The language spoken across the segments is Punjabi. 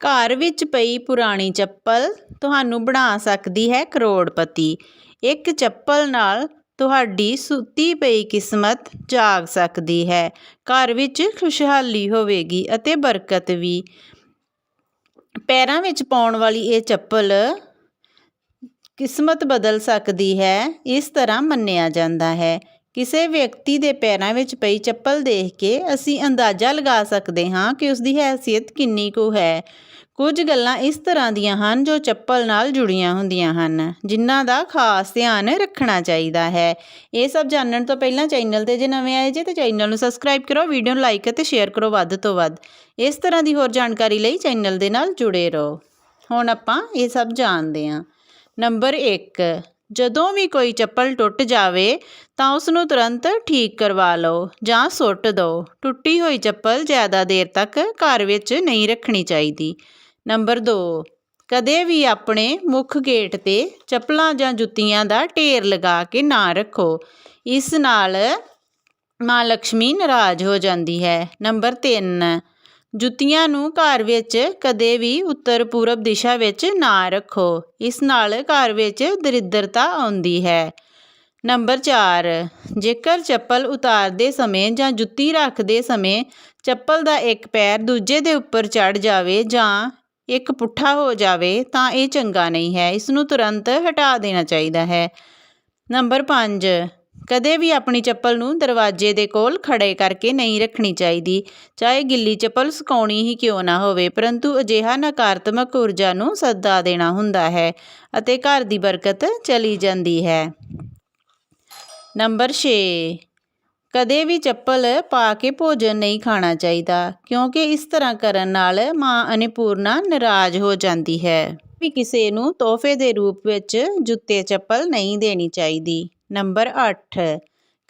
ਘਰ ਵਿੱਚ ਪਈ ਪੁਰਾਣੀ ਚੱਪਲ ਤੁਹਾਨੂੰ ਬਣਾ ਸਕਦੀ ਹੈ ਕਰੋੜਪਤੀ। ਇੱਕ ਚੱਪਲ ਨਾਲ ਤੁਹਾਡੀ ਸੁੱਤੀ ਪਈ ਕਿਸਮਤ ਜਾਗ ਸਕਦੀ ਹੈ। ਘਰ ਵਿੱਚ ਖੁਸ਼ਹਾਲੀ ਹੋਵੇਗੀ ਅਤੇ ਬਰਕਤ ਵੀ। ਪੈਰਾਂ ਵਿੱਚ ਪਾਉਣ ਵਾਲੀ ਇਹ ਚੱਪਲ ਕਿਸਮਤ ਬਦਲ ਸਕਦੀ ਹੈ, ਇਸ ਤਰ੍ਹਾਂ ਮੰਨਿਆ ਜਾਂਦਾ ਹੈ। ਕਿਸੇ ਵਿਅਕਤੀ ਦੇ ਪੈਰਾਂ ਵਿੱਚ ਪਈ ਚੱਪਲ ਦੇਖ ਕੇ ਅਸੀਂ ਅੰਦਾਜ਼ਾ ਲਗਾ ਸਕਦੇ ਹਾਂ ਕਿ ਉਸ ਦੀ ਹੈਸੀਅਤ ਕਿੰਨੀ ਕੁ ਹੈ। ਕੁਝ ਗੱਲਾਂ ਇਸ ਤਰ੍ਹਾਂ ਦੀਆਂ ਹਨ ਜੋ ਚੱਪਲ ਨਾਲ ਜੁੜੀਆਂ ਹੁੰਦੀਆਂ ਹਨ, ਜਿਨ੍ਹਾਂ ਦਾ ਖਾਸ ਧਿਆਨ ਰੱਖਣਾ ਚਾਹੀਦਾ ਹੈ। ਇਹ ਸਭ ਜਾਣਨ ਤੋਂ ਪਹਿਲਾਂ ਚੈਨਲ ਤੇ ਜੇ ਨਵੇਂ ਆਏ ਜੇ ਤਾਂ ਚੈਨਲ ਨੂੰ ਸਬਸਕ੍ਰਾਈਬ ਕਰੋ, ਵੀਡੀਓ ਨੂੰ ਲਾਈਕ ਅਤੇ ਸ਼ੇਅਰ ਕਰੋ ਵੱਧ ਤੋਂ ਵੱਧ। ਇਸ ਤਰ੍ਹਾਂ ਦੀ ਹੋਰ ਜਾਣਕਾਰੀ ਲਈ ਚੈਨਲ ਦੇ ਨਾਲ ਜੁੜੇ ਰਹੋ। ਹੁਣ ਆਪਾਂ ਇਹ ਸਭ ਜਾਣਦੇ ਹਾਂ। ਨੰਬਰ 1 ਜਦੋਂ ਵੀ ਕੋਈ ਚੱਪਲ ਟੁੱਟ ਜਾਵੇ, ਤਾਂ ਉਸ ਨੂੰ ਤੁਰੰਤ ਠੀਕ ਕਰਵਾ ਲਓ ਜਾਂ ਸੁੱਟ ਦਿਓ। ਟੁੱਟੀ ਹੋਈ ਚੱਪਲ ਜ਼ਿਆਦਾ ਦੇਰ ਤੱਕ ਘਰ ਵਿੱਚ ਨਹੀਂ ਰੱਖਣੀ ਚਾਹੀਦੀ। ਨੰਬਰ 2 ਕਦੇ ਵੀ ਆਪਣੇ ਮੁੱਖ ਗੇਟ ਤੇ ਚੱਪਲਾਂ ਜਾਂ ਜੁੱਤੀਆਂ ਦਾ ਢੇਰ ਲਗਾ ਕੇ ਨਾ ਰੱਖੋ। ਇਸ ਨਾਲ ਮਾਂ ਲక్ష్ਮੀ ਨਾਰਾਜ਼ ਹੋ ਜਾਂਦੀ ਹੈ। ਨੰਬਰ 3 ਜੁੱਤੀਆਂ ਨੂੰ ਘਰ ਵਿੱਚ ਕਦੇ ਵੀ ਉੱਤਰ ਪੂਰਬ ਦਿਸ਼ਾ ਵਿੱਚ ਨਾ ਰੱਖੋ। ਇਸ ਨਾਲ ਘਰ ਵਿੱਚ ਦਰਿਦਰਤਾ ਆਉਂਦੀ ਹੈ। ਨੰਬਰ 4 ਜੇਕਰ ਚੱਪਲ ਉਤਾਰਦੇ ਸਮੇਂ ਜਾਂ ਜੁੱਤੀ ਰੱਖਦੇ ਸਮੇਂ ਚੱਪਲ ਦਾ ਇੱਕ ਪੈਰ ਦੂਜੇ ਦੇ ਉੱਪਰ ਚੜ ਜਾਵੇ ਜਾਂ ਇੱਕ ਪੁੱਠਾ ਹੋ ਜਾਵੇ, ਤਾਂ ਇਹ ਚੰਗਾ ਨਹੀਂ ਹੈ। ਇਸ ਨੂੰ ਤੁਰੰਤ ਹਟਾ ਦੇਣਾ ਚਾਹੀਦਾ ਹੈ। ਨੰਬਰ 5 ਕਦੇ ਵੀ ਆਪਣੀ ਚੱਪਲ ਨੂੰ ਦਰਵਾਜ਼ੇ ਦੇ ਕੋਲ ਖੜੇ ਕਰਕੇ ਨਹੀਂ ਰੱਖਣੀ ਚਾਹੀਦੀ। ਚਾਹੇ ਗਿੱਲੀ ਚੱਪਲ ਸੁਕਾਉਣੀ ਹੀ ਕਿਉਂ ਨਾ ਹੋਵੇ, ਪਰੰਤੂ ਅਜਿਹਾ ਨਕਾਰਾਤਮਕ ਊਰਜਾ ਨੂੰ ਸੱਦਾ ਦੇਣਾ ਹੁੰਦਾ ਹੈ ਅਤੇ ਘਰ ਦੀ ਬਰਕਤ ਚਲੀ ਜਾਂਦੀ ਹੈ। ਨੰਬਰ 6 ਕਦੇ ਵੀ ਚੱਪਲ ਪਾ ਕੇ ਭੋਜਨ ਨਹੀਂ ਖਾਣਾ ਚਾਹੀਦਾ, ਕਿਉਂਕਿ ਇਸ ਤਰ੍ਹਾਂ ਕਰਨ ਨਾਲ ਮਾਂ ਅਨਪੂਰਨਾ ਨਾਰਾਜ਼ ਹੋ ਜਾਂਦੀ ਹੈ। ਵੀ ਕਿਸੇ ਨੂੰ ਤੋਹਫੇ ਦੇ ਰੂਪ ਵਿੱਚ ਜੁੱਤੇ ਚੱਪਲ ਨਹੀਂ ਦੇਣੀ ਚਾਹੀਦੀ। ਨੰਬਰ 8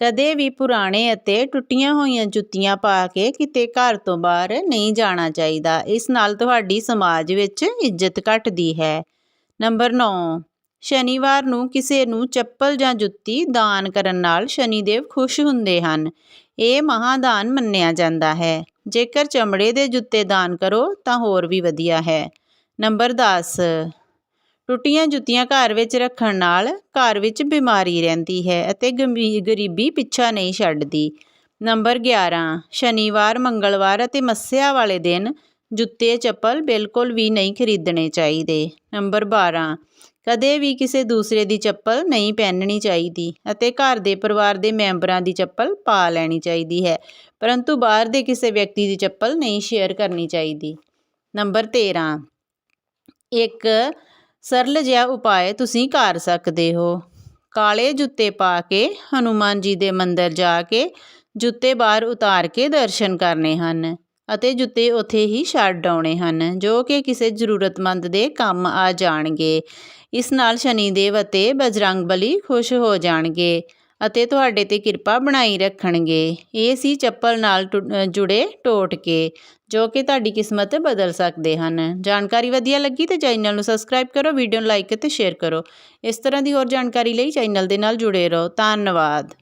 ਕਦੇ ਵੀ ਪੁਰਾਣੇ ਅਤੇ ਟੁੱਟੀਆਂ ਹੋਈਆਂ ਜੁੱਤੀਆਂ ਪਾ ਕੇ ਕਿਤੇ ਘਰ ਤੋਂ ਬਾਹਰ ਨਹੀਂ ਜਾਣਾ ਚਾਹੀਦਾ। ਇਸ ਨਾਲ ਤੁਹਾਡੀ ਸਮਾਜ ਵਿੱਚ ਇੱਜ਼ਤ ਘਟਦੀ ਹੈ। ਨੰਬਰ 9 ਸ਼ਨੀਵਾਰ ਨੂੰ ਕਿਸੇ ਨੂੰ ਚੱਪਲ ਜਾਂ ਜੁੱਤੀ ਦਾਨ ਕਰਨ ਨਾਲ ਸ਼ਨੀਦੇਵ ਖੁਸ਼ ਹੁੰਦੇ ਹਨ। ਇਹ ਮਹਾਦਾਨ ਮੰਨਿਆ ਜਾਂਦਾ ਹੈ। ਜੇਕਰ ਚਮੜੇ ਦੇ ਜੁੱਤੇ ਦਾਨ ਕਰੋ ਤਾਂ ਹੋਰ ਵੀ ਵਧੀਆ ਹੈ। ਨੰਬਰ 10 ਟੁੱਟੀਆਂ ਜੁੱਤੀਆਂ ਘਰ ਵਿੱਚ ਰੱਖਣ ਨਾਲ ਘਰ ਵਿੱਚ ਬਿਮਾਰੀ ਰਹਿੰਦੀ ਹੈ ਅਤੇ ਗੰਭੀਰ ਗਰੀਬੀ ਪਿੱਛਾ ਨਹੀਂ ਛੱਡਦੀ। ਨੰਬਰ 11 ਸ਼ਨੀਵਾਰ, ਮੰਗਲਵਾਰ ਅਤੇ ਮੱਸਿਆ ਵਾਲੇ ਦਿਨ ਜੁੱਤੇ ਚੱਪਲ ਬਿਲਕੁਲ ਵੀ ਨਹੀਂ ਖਰੀਦਣੇ ਚਾਹੀਦੇ। ਨੰਬਰ 12 ਕਦੇ ਵੀ ਕਿਸੇ ਦੂਸਰੇ ਦੀ ਚੱਪਲ ਨਹੀਂ ਪਹਿਨਣੀ ਚਾਹੀਦੀ ਅਤੇ ਘਰ ਦੇ ਪਰਿਵਾਰ ਦੇ ਮੈਂਬਰਾਂ ਦੀ ਚੱਪਲ ਪਾ ਲੈਣੀ ਚਾਹੀਦੀ ਹੈ, ਪਰੰਤੂ ਬਾਹਰ ਦੇ ਕਿਸੇ ਵਿਅਕਤੀ ਦੀ ਚੱਪਲ ਨਹੀਂ ਸ਼ੇਅਰ ਕਰਨੀ ਚਾਹੀਦੀ। ਨੰਬਰ 13 ਇੱਕ ਸਰਲ ਜਿਹਾ ਉਪਾਅ ਤੁਸੀਂ ਕਰ ਸਕਦੇ ਹੋ। ਕਾਲੇ ਜੁੱਤੇ ਪਾ ਕੇ, ਹਨੂਮਾਨ ਜੀ ਦੇ ਮੰਦਰ ਜਾ ਕੇ, ਜੁੱਤੇ ਬਾਹਰ ਉਤਾਰ ਕੇ ਦਰਸ਼ਨ ਕਰਨੇ ਹਨ ਅਤੇ ਜੁੱਤੇ ਉੱਥੇ ਹੀ ਛੱਡ ਆਉਣੇ ਹਨ, ਜੋ ਕਿ ਕਿਸੇ ਜ਼ਰੂਰਤਮੰਦ ਦੇ ਕੰਮ ਆ ਜਾਣਗੇ। ਇਸ ਨਾਲ ਸ਼ਨੀਦੇਵ ਅਤੇ ਬਜਰੰਗ ਬਲੀ ਖੁਸ਼ ਹੋ ਜਾਣਗੇ। ਅਤੇ ਤੁਹਾਡੇ ਤੇ ਕਿਰਪਾ ਬਣਾਈ ਰੱਖਣਗੇ। ਇਹ ਸੀ ਚੱਪਲ ਨਾਲ ਜੁੜੇ ਟੋਟਕੇ ਜੋ ਕਿ ਤੁਹਾਡੀ ਕਿਸਮਤ ਬਦਲ ਸਕਦੇ ਹਨ। ਜਾਣਕਾਰੀ ਵਧੀਆ ਲੱਗੀ ਤੇ ਚੈਨਲ ਨੂੰ ਸਬਸਕ੍ਰਾਈਬ ਕਰੋ, ਵੀਡੀਓ ਨੂੰ ਲਾਈਕ ਅਤੇ ਸ਼ੇਅਰ ਕਰੋ। ਇਸ ਤਰ੍ਹਾਂ ਦੀ ਹੋਰ ਜਾਣਕਾਰੀ ਲਈ ਚੈਨਲ ਦੇ ਨਾਲ ਜੁੜੇ ਰਹੋ। ਧੰਨਵਾਦ।